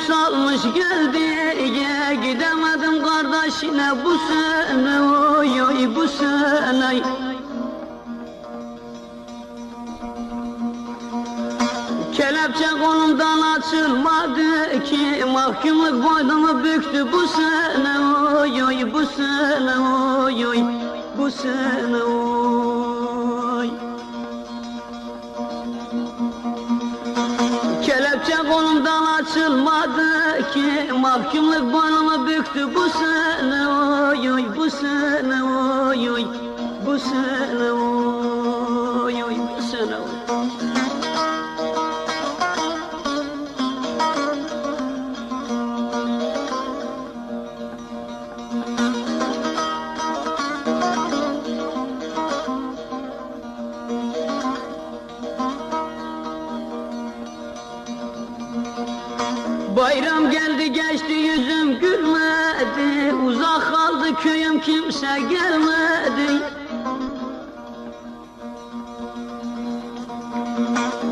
salmış geldiye Gidemedim kardeşine bu sene oy oy bu sene. Kelepçe kolumdan açılmadı ki Mahkumluk boynumu büktü bu sene oy oy bu sene oy oy bu sene oy. Açılmadı ki Mahkumluk boynumu büktü bu sene oy oy bu sene oy oy bu sene oy oy bu sene oy Bayram geldi geçti yüzüm gülmedi. Uzak kaldı köyüm kimse gelmedi.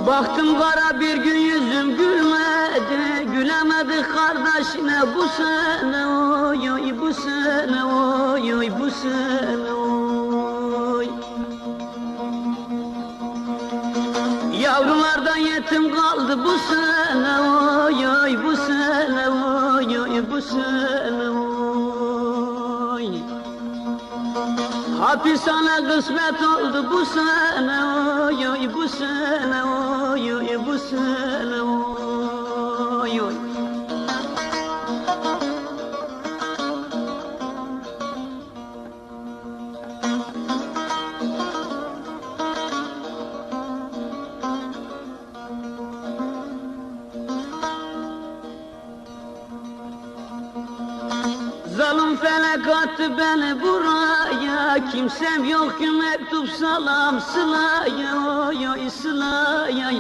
Baktım kara bir gün yüzüm gülmedi. Gülemedi kardeşine bu sene oy oy bu sene oy oy bu sene Yavrulardan yetim kaldı bu sene oy oy bu sene oy oy bu sene oy. Hapishane kısmet oldu bu sene oy oy bu sene oy oy bu sene Felek attı beni buraya Kimsem yok ki mektup salam sılaya Oy oy sılaya.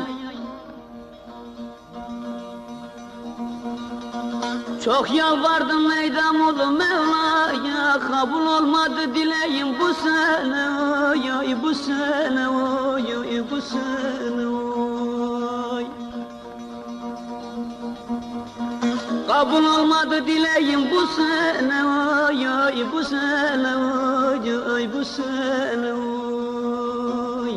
Çok yalvardım meydam olu Mevla'ya Kabul olmadı dileğim bu sene Oy oy bu sene Oy oy bu sene oy. Kabul olmadı dileğim bu sene oy oy bu sene oy oy bu sene oy.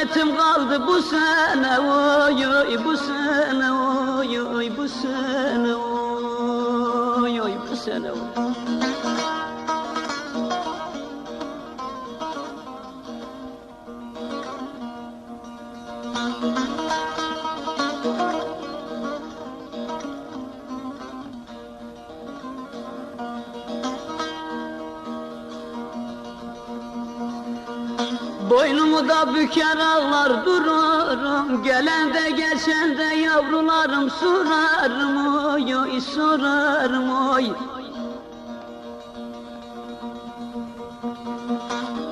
Yetim kaldı bu sene oy oy bu sene oy oy bu sene oy oy bu sene Boynumu da büker ağlar dururum. Gelen de geçen de yavrularım sorarım. Oy oy sorarım oy.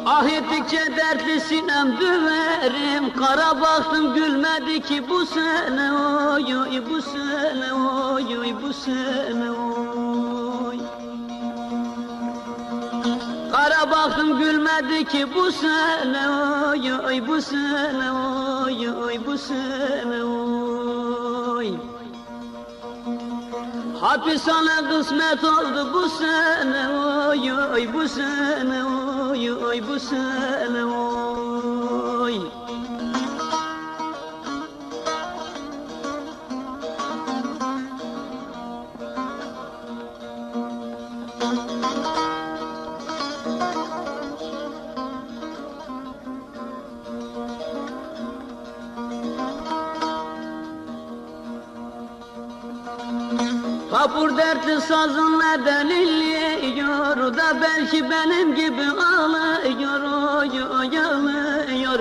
Ah ettikçe dertli sinem düverim Kara baktım gülmedi ki bu sene. Oy oy bu sene oy oy bu sene oy Kara baktım gülmedi ki bu sene oy oy bu sene oy oy bu sene oy. Hapishane kısmet oldu bu sene oy oy bu sene oy oy bu sene Kapur dertli sazın neden inliyor da belki benim gibi ağlıyor oy ağlıyor.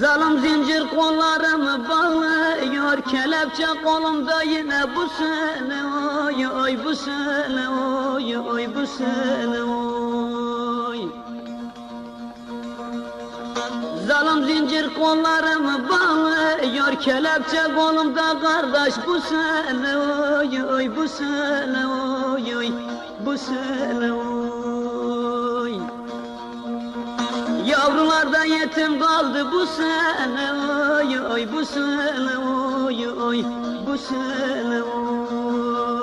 Zalim zincir kollarımı bağlıyor Kelepçe kolumda yine bu sene oy oy bu sene oy oy bu sene oy Zalim zincir kollarımı bağlıyor Kelepçe kolumda kardeş bu sene oy oy bu sene oy oy bu sene oy. Yavrulardan yetim kaldı bu sene oy oy bu sene oy oy bu sene oy